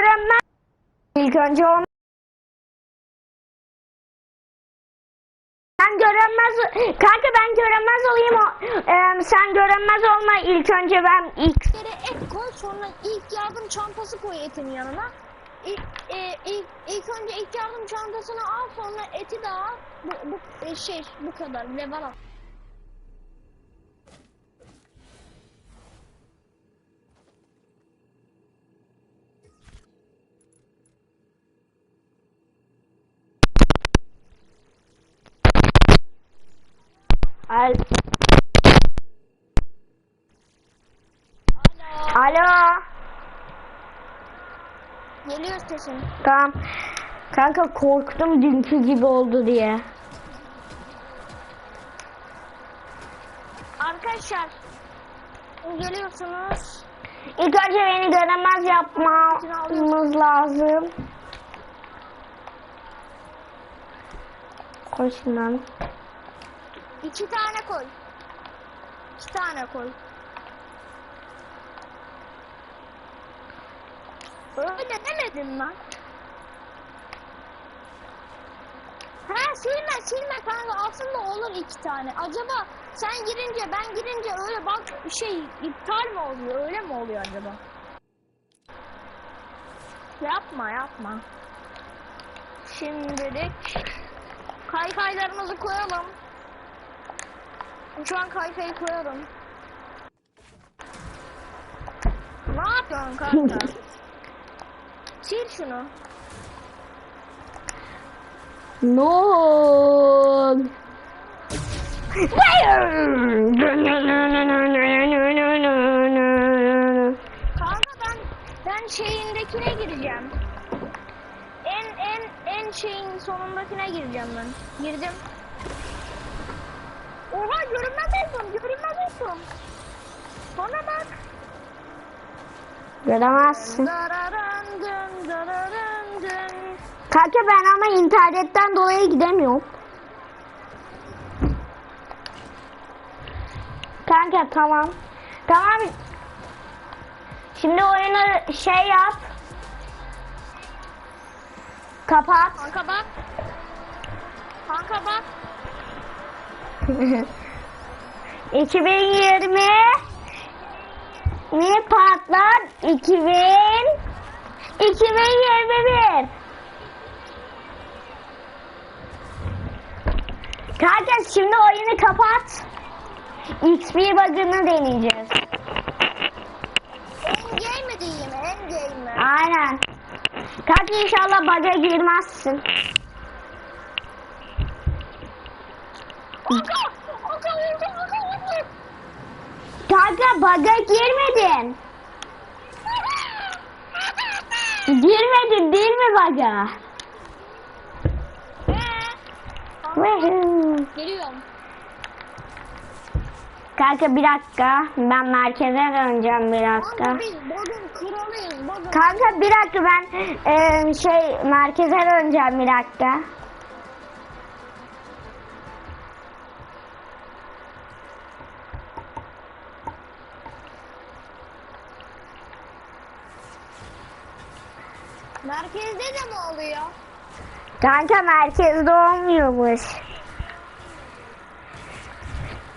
görünmez. İlk önce onu ben görünmez kanka ben görünmez olayım o Ee, sen görünmez olma ilk önce ben ilk yere et koy sonra ilk yardım çantası koy etin yanına. İlk, e, ilk, ilk önce ilk yardım çantasını al sonra eti de. Bu, bu e, şey bu kadar level at. Al Alo. Alo Geliyor sesin. Tamam Kanka korktum dünkü gibi oldu diye Arkadaşlar geliyorsunuz. İlk önce beni göremez yapmamız lazım Koşun lan İki tane koy. İki tane koy. Öyle demedim lan. Ha silme silme kanka aslında olur iki tane. Acaba sen girince ben girince öyle bak şey iptal mi oluyor öyle mi oluyor acaba? Yapma yapma. Şimdilik kaykaylarımızı koyalım. Şu an kaykayı koyarım. Ne yapıyorsun kanka? Sil şunu. No. Kanka ben ben şeyindekine gireceğim. En en en şeyin sonundakine gireceğim ben. Girdim. Oha görünmez oldum, görünmez oldum. Bana bak. Göremezsin. Kanka ben ama internetten dolayı gidemiyorum. Kanka tamam. Tamam. Şimdi oyunu şey yap. Kapat. Kanka bak. Kanka bak. 2020 ne patlar? 2000 2021 Kanka şimdi oyunu kapat. XP bug'ını deneyeceğiz. Endgame mi diyeyim? Endgame mi? Aynen. Kanka inşallah bug'a girmezsin. Kanka! Bug'a girmedin. Girmedin değil mi? Woohoo. Geliyorum. Kanka bir dakika. Ben merkeze döneceğim bir dakika. Kanka biz bugün kralıyız. Bugün. Kanka bir dakika ben e, şey merkeze döneceğim bir dakika. Merkezde de mi oluyor? Kanka merkezde olmuyormuş.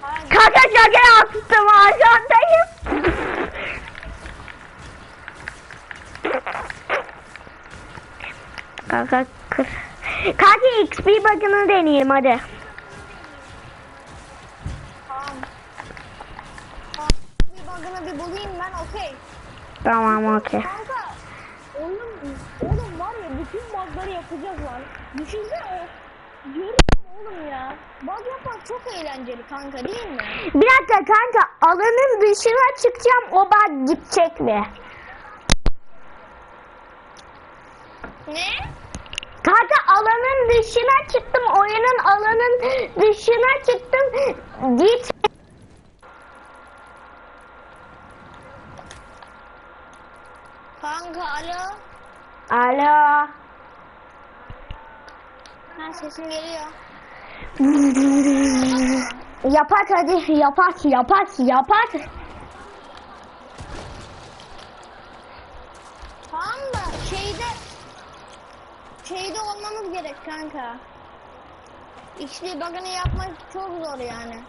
Hayır. Kanka şaka yaptım arkandayım. Kanka kır. Kanka XP bug'ını deneyelim hadi. Tamam. Tamam. Bir bug'ını bir bulayım ben okey. Tamam okey. Düşünsene o. Görüyor musun oğlum ya? Bug yapmak çok eğlenceli kanka değil mi? Bir dakika kanka alanın dışına çıkacağım o bug gidecek mi? Ne? Kanka alanın dışına çıktım oyunun alanın dışına çıktım git. Kanka alo. Alo. Ha sesin geliyor. Yapak hadi yapak yapak yapak. Tamam da şey şeyde olmamız gerek kanka. XP bug'ını yapmak çok zor yani.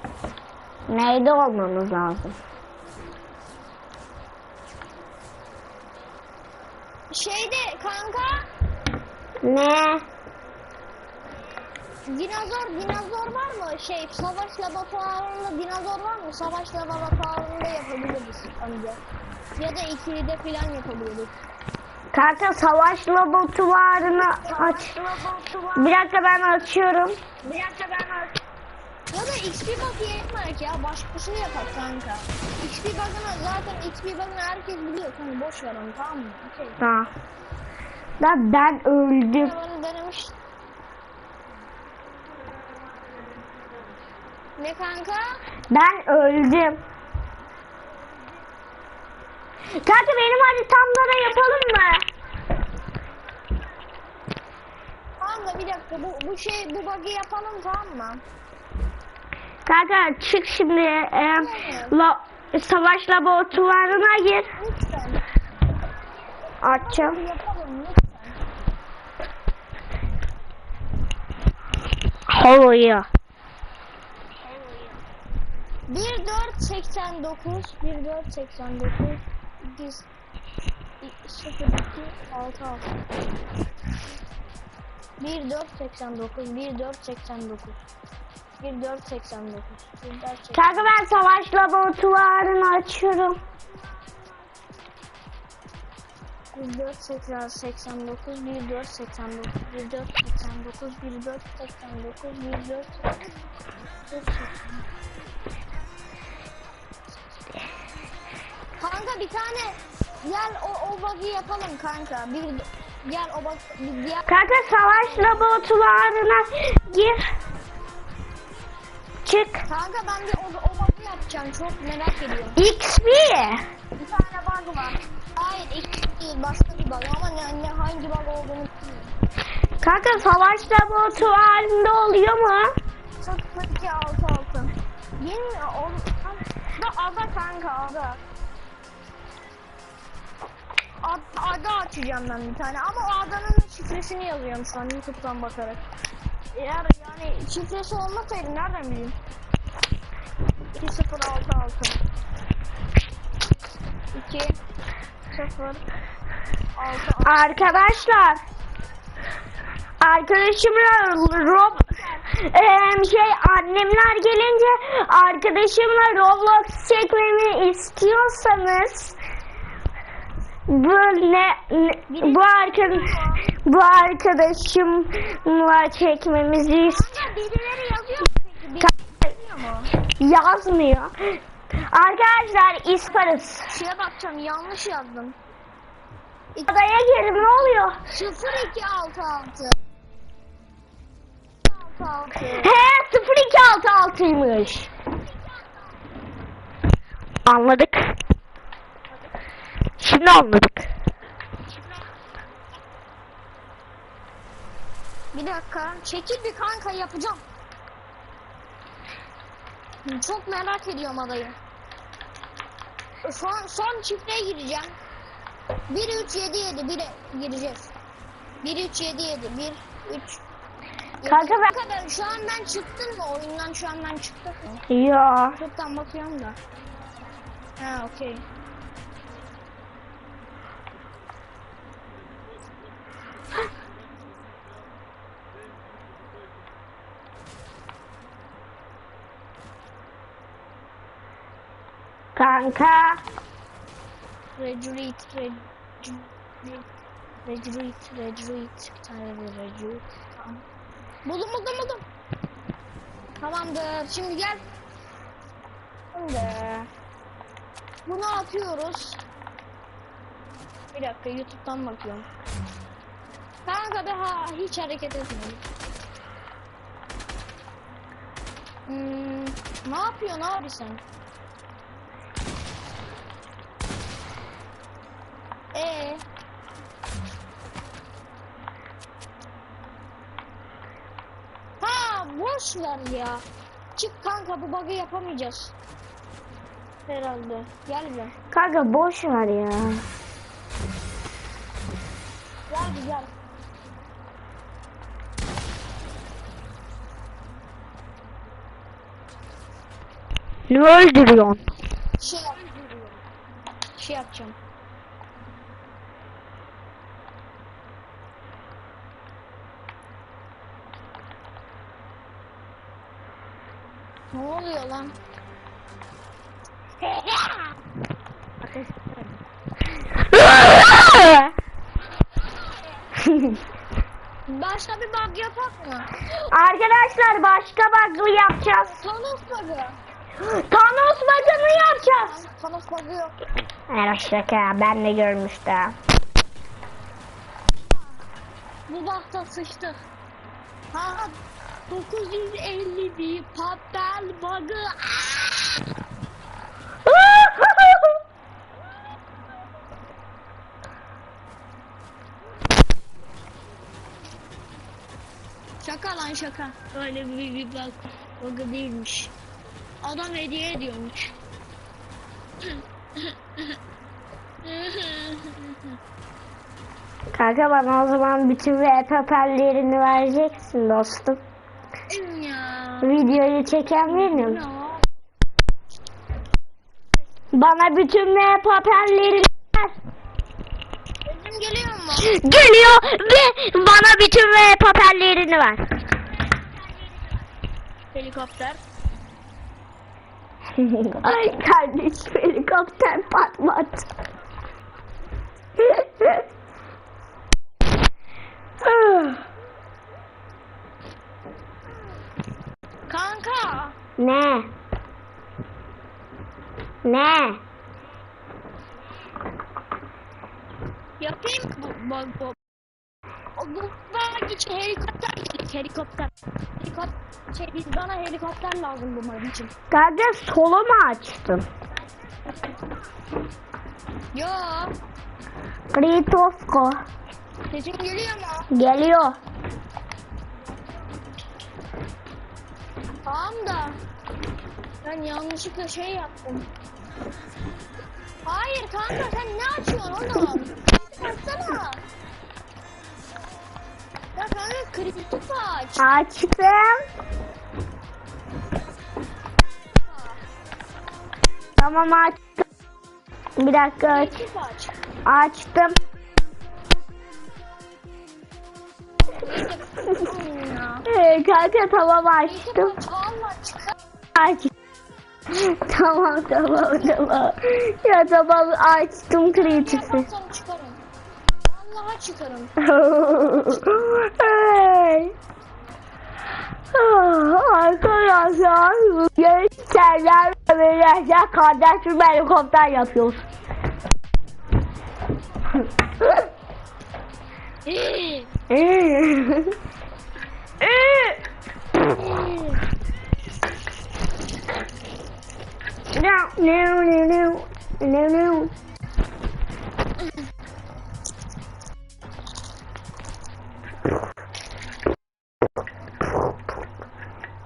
Neyde olmamız lazım? Şeyde kanka Ne? Dinozor dinozor var mı? Şey savaş laboratuvarında dinozor var mı? Savaş laboratuvarında yapabiliriz önce. Ya da ikili falan yapabiliriz. Kanka savaş laboratuvarını aç. Bir dakika ben açıyorum. Bir dakika ben Ya da XP bug yapmak ya başkasını yapar kanka. XP bug'ını zaten XP bug'ını herkes biliyor kanka boş ver onu tamam mı? Okey. Ha. Da ben öldüm. Ben denemiş. Ne kanka? Ben öldüm. Kanka benim haritamda da yapalım mı? Kanka bir dakika bu, bu şey bu bug'ı yapalım tamam mı? Kanka çık şimdi e, la, savaş laboratuvarına gir. Lütfen. Açacağım. Yapalım lütfen. 1489 1489 2 02 66 1489 1489 1489 1489 Kanka ben savaş laboratuvarını açıyorum. 1489 1489 1489 1489 1489 Kanka bir tane gel o o bug'ı yapalım kanka. Bir gel o bug diğer Kanka savaş laboratuvarına gir. Çık. kanka ben bir o, o bug'ı yapacağım. Çok merak ediyorum. XP. Bir tane bug var. Hayır ilk değil başka bir bug ama ne, ne hangi bug olduğunu bilmiyorum. Kanka savaş laboratuvarında oluyor mu? 02 6 6. Bilmiyorum. O, da ada kanka ada. Ad, ada açacağım ben bir tane ama o adanın şifresini yazıyorum şu an YouTube'dan bakarak. Eğer yani şifresi olmasaydı nereden bileyim? 2066 2 0 6 Arkadaşlar. Arkadaşımla Rob Eee, şey annemler gelince arkadaşımla Roblox çekmemi istiyorsanız bu ne, ne- bu arkadaş bu arkadaşımla çekmemizi birileri yazıyor mu peki? Birileri yazmıyor mu? yazmıyor. Arkadaşlar isparız. Şeye bakacağım yanlış yazdım. Adaya gir ne oluyor? 0266 66 He 0266'ymış. Anladık. Şimdi anladık. Bir dakika. Çekil bir kanka yapacağım. Çok merak ediyorum adayı. Son, son çiftliğe gireceğim. 1 3 7 7 1'e gireceğiz. 1 3 7 7 1 3 Kanka ben... Kanka ben şu an ben çıktım mı? Oyundan şu an ben çıktım mı? Ya. Çoktan bakıyorum da. Ha okey. Kanka. Rejurit, Rejurit, Rejurit, Rejurit, bir tane. Tamam. Buldum buldum buldum. Tamamdır. Şimdi gel. Şimdi. Bunu atıyoruz. Bir dakika YouTube'dan bakıyorum. Kanka daha hiç hareket etmedim. Hmm, ne yapıyorsun abi sen? Ee? Ha boş ver ya. Çık kanka bu bug'ı yapamayacağız. Herhalde. Gel be. Kanka boş ver ya. Gel güzel. Ne öldürüyorsun? Şey, şey yapacağım. Ne oluyor lan? Başka bir bug yapak mı? Arkadaşlar başka bug'ı yapacağız. Thanos bug'ı. Thanos bug'ını yapacağız. Thanos bug'ı yok. Evet şaka ben de görmüştüm. Bu bakta sıçtık. Ha 950 bir papel bug'ı. Şaka lan şaka. Öyle bir, bir bug, bug'ı değilmiş. Adam hediye ediyormuş. Kanka bana o zaman bütün VP papellerini vereceksin dostum. Videoyu çeken benim. Bana bütün VP papellerini ver. Geliyor mu? Geliyor ve bana bütün VP papellerini ver. Helikopter. Ay kardeşim helikopter patladı. Kanka. ne? Ne? Yapayım bu bu? O bu bug için helikopter gerek helikopter. Helikopter şey biz bana helikopter lazım bu bug için. Kardeş solo mu açtın? Yo. Kritosko Sesim geliyor mu? geliyor. Tamam da. Ben yanlışlıkla şey yaptım. Hayır kanka sen ne açıyorsun oğlum? Baksana. Ya kanka kritik aç. Açtım. Tamam açtım. Bir dakika aç. Açtım. Ee, kanka tamam açtım. aç. Tamam tamam tamam. Ya tamam açtım çıkarım. Vallahi çıkarım. hey. Arkadaşlar ve Mehmet'le kardeşim helikopter yapıyoruz. No, no, no, no, no, no.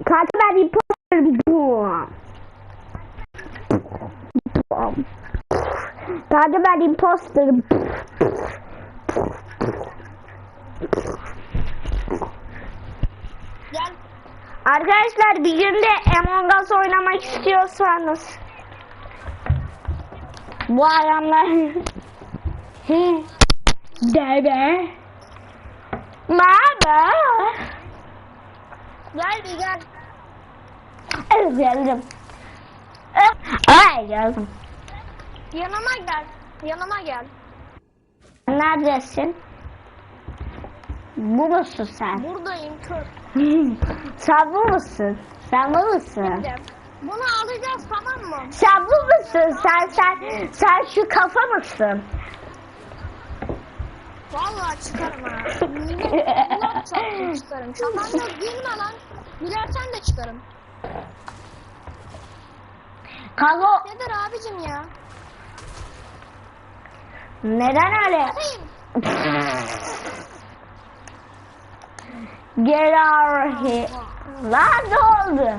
Kanka ben imposterım. Bum. Bum. Kanka ben imposterım. Gel. Arkadaşlar bir gün de Among Us oynamak istiyorsanız bu ayağımlar Dede Baba Gel bir gel. Evet geldim Ay geldim Yanıma gel. Yanıma gel. Neredesin? Bu musun sen? Buradayım kör. sen bu musun? Sen bu musun? Bunu alacağız tamam mı? Sen bu musun? Sen sen sen şu kafa mısın? Vallahi çıkarım ha. Çarptım çıkarım. Şaman yok girme lan. Gülersen de çıkarım. Kalo Nedir abicim ya? neden öyle? Atayım. Get out here, Gerarhi. Lan ne oldu?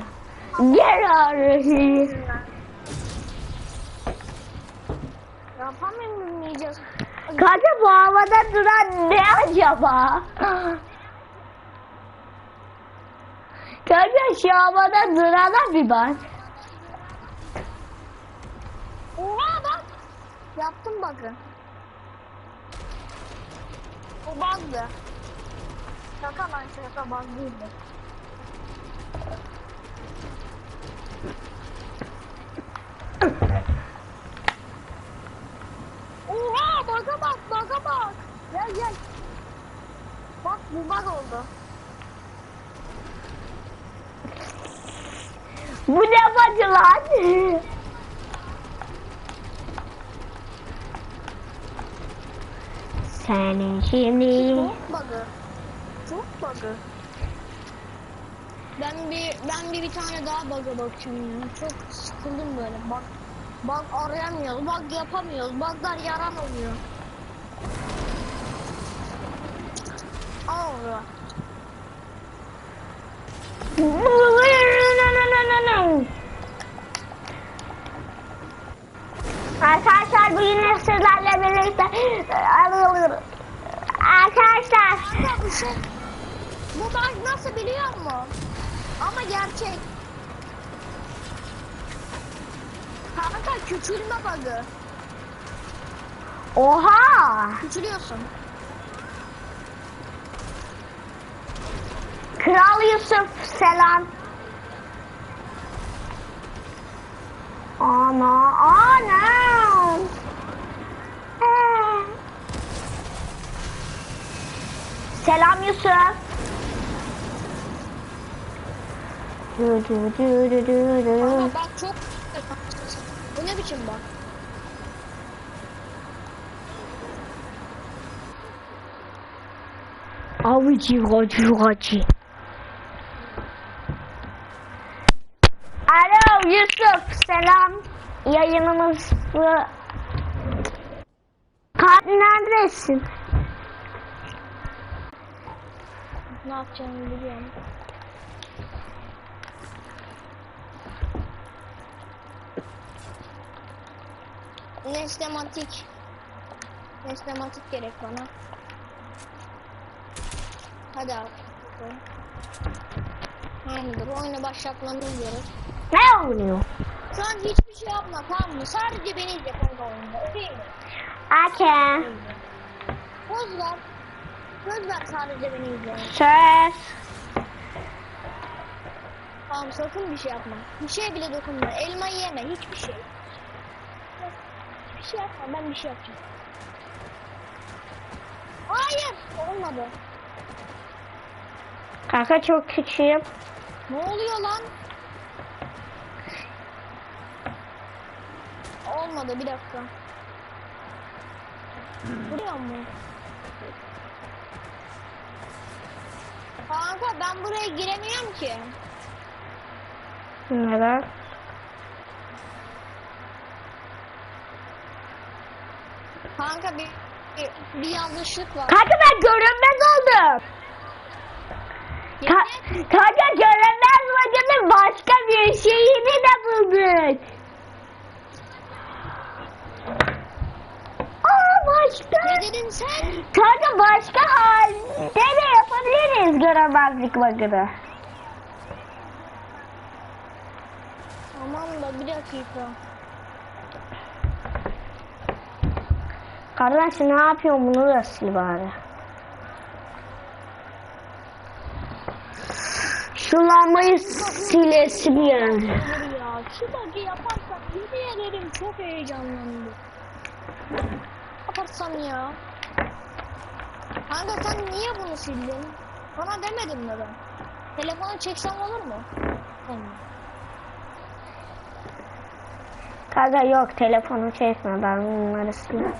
Gerarhi. Yapamayacağız. Kanka bu havada duran ne acaba? Kanka şu havada durana bir bak. Oha bak. Yaptım bakın. O bug'dı. Şaka lan şaka bug değildi. Oha bug'a bak bug'a bak. Gel gel. Bak bu bug oldu. Bu ne bacı lan? Senin şimdi bug'ı. Ben bir ben bir bir tane daha bug'a bakacağım ya. Çok sıkıldım böyle. Bak bug arayamıyoruz, bug yapamıyoruz, bug'lar yaramıyor. Allah. Arkadaşlar bugün sizlerle birlikte Arkadaşlar Kanka bu bug nasıl biliyor musun? Ama gerçek. Kanka küçülme bug'ı. Oha Küçülüyorsun. Kral Yusuf selam Ana ana Ee. Selam Yusuf Du du du du du du. Ama bak çok Bu ne biçim bak? Avucu gacı gacı. Alo Yusuf selam. Yayınımız bu. Kalp neredesin? Ne yapacağımı biliyorum. Nesnematik. Nesnematik gerek bana. Hadi abi. Tamamdır. Oyunu başlatmamız gerek. Ne oluyor? Şu an hiçbir şey yapma tamam mı? Sadece beni izle kanka oyunda. Değil mi? Ake. Söz ver. Söz ver sadece beni izle. Söz. Tamam sakın bir şey yapma. Bir şey bile dokunma. Elmayı yeme. Hiçbir şey. Şey yapma. Ben bir şey yapacağım. Hayır. Olmadı. Kanka çok küçüğüm. Ne oluyor lan? Olmadı bir dakika. Buraya mı? Kanka ben buraya giremiyorum ki. Neden? Kanka bir, bir, yanlışlık var. Kanka ben görünmez oldum. Ka kanka görünmez vakitin başka bir şeyini de bulduk. Aa başka. Ne dedin sen? Kanka başka halde de yapabiliriz görünmezlik vakiti. Tamam da bir dakika. Kardeş ne yapıyorsun bunu da sil bari. Şu lambayı silesim yani. Ya şu bug'ı yaparsam yemin ederim çok heyecanlandım. Yaparsam ya. Kanka sen niye bunu sildin? Bana demedin mi ben? Telefonu çeksem olur mu? Olmaz. Kanka yok telefonu çekme ben bunları sileyim.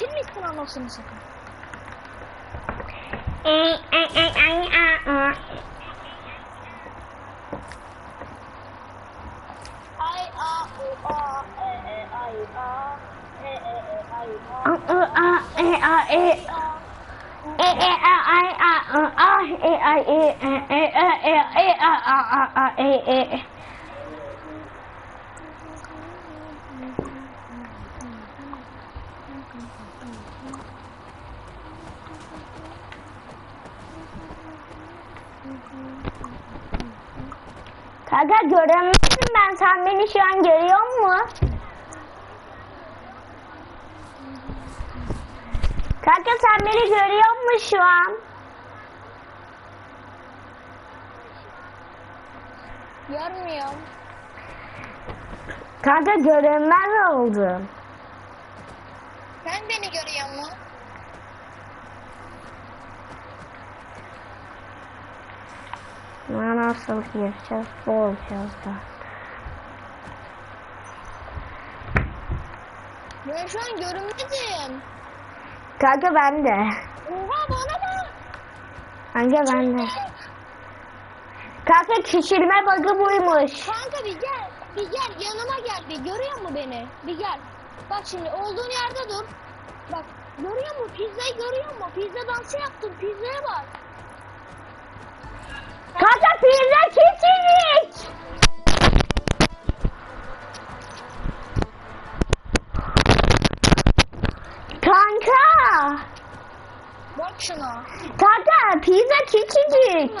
Senin mi ismin anlatsın sakın? I a a a a a a a Kanka göremezsin ben. Sen beni şu an görüyor musun? Kanka sen beni görüyor musun şu an? Görmüyorum. Kanka görünmez oldum. Sen beni görüyor musun? Nasıl gireceğiz? Bu olacağız da. Ben şu an görünmedim. Kanka ben de. Oha bana bak. Kanka ben de. Kanka küçülme bug'ı buymuş. Kanka bir gel. Bir gel yanıma gel. Bir görüyor musun beni? Bir gel. Bak şimdi olduğun yerde dur. Bak görüyor musun? Pizzayı görüyor musun? Pizza dansı yaptım. Pizzaya bak. Kanka pizza küçücük. Kanka. Bak şuna. Kanka pizza küçücük.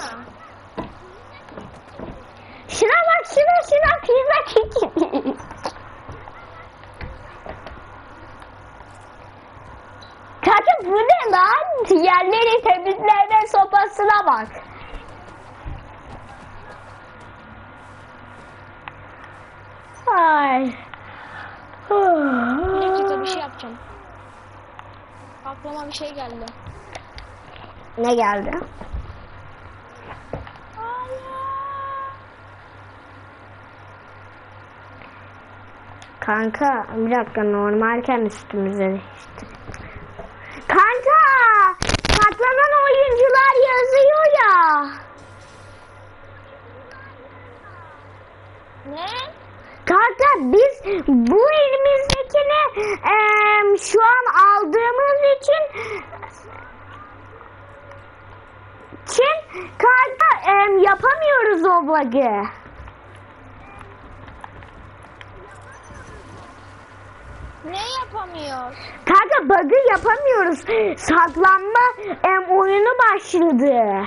Şuna. Bak şuna şuna pizza küçücük. Kanka bu ne lan? Yerleri temizleme sopasına bak. Ay. Bir dakika bir şey yapacağım. Aklıma bir şey geldi. Ne geldi? Kanka bir dakika normalken üstümüze değişti. Kanka saklanan oyuncular yazıyor ya. Kanka biz bu elimizdekini eee, şu an aldığımız için için kanka eee, yapamıyoruz o bug'ı. Ne yapamıyor? Kanka bug'ı yapamıyoruz. Saklanma em, oyunu başladı.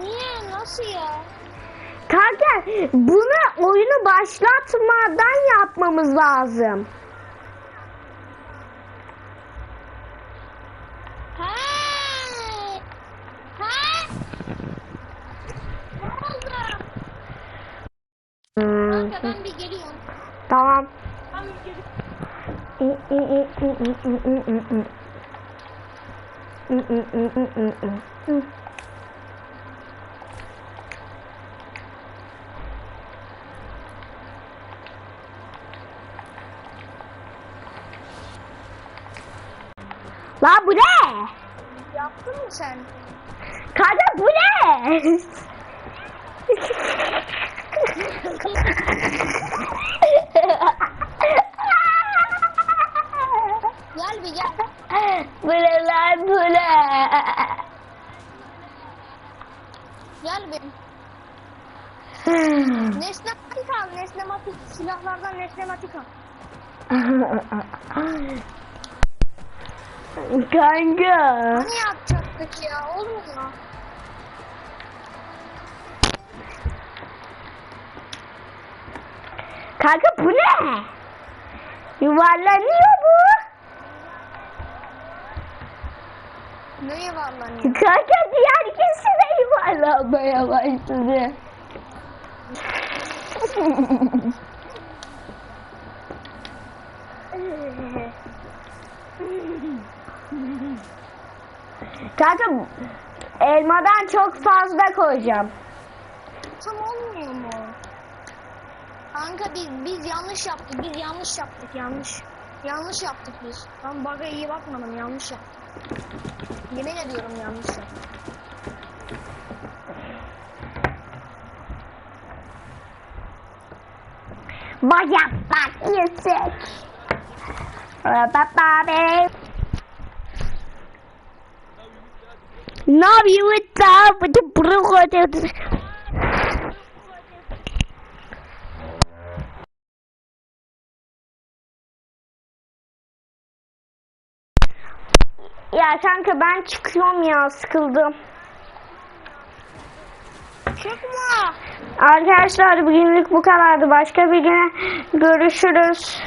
Niye? Nasıl ya? Kanka bunu oyunu başlatmadan yapmamız lazım. Ha? Ha? Hmm, Kanka ben bir geliyorum. tamam. Ben bir geliyorum. Nesnematik. Silahlardan nesnematik al. Kanka. Hani yapacaktık ya? Olur mu? Kanka bu ne? Yuvarlanıyor bu. Ne yuvarlanıyor? Kanka diğer ikisi de yuvarlanmaya başladı. Kanka elmadan çok fazla koyacağım. Tam olmuyor mu? Kanka biz biz yanlış yaptık. Biz yanlış yaptık. Yanlış. Yanlış yaptık biz. Ben bug'a iyi bakmadım. Yanlış yaptık. Yemin ediyorum yanlış yaptık. Baya bak yüksek. Baba be. Ne yapıyorsun da? Bu da Ya kanka ben çıkıyorum ya sıkıldım. Çıkma. Arkadaşlar bugünlük bu kadardı. Başka bir güne görüşürüz.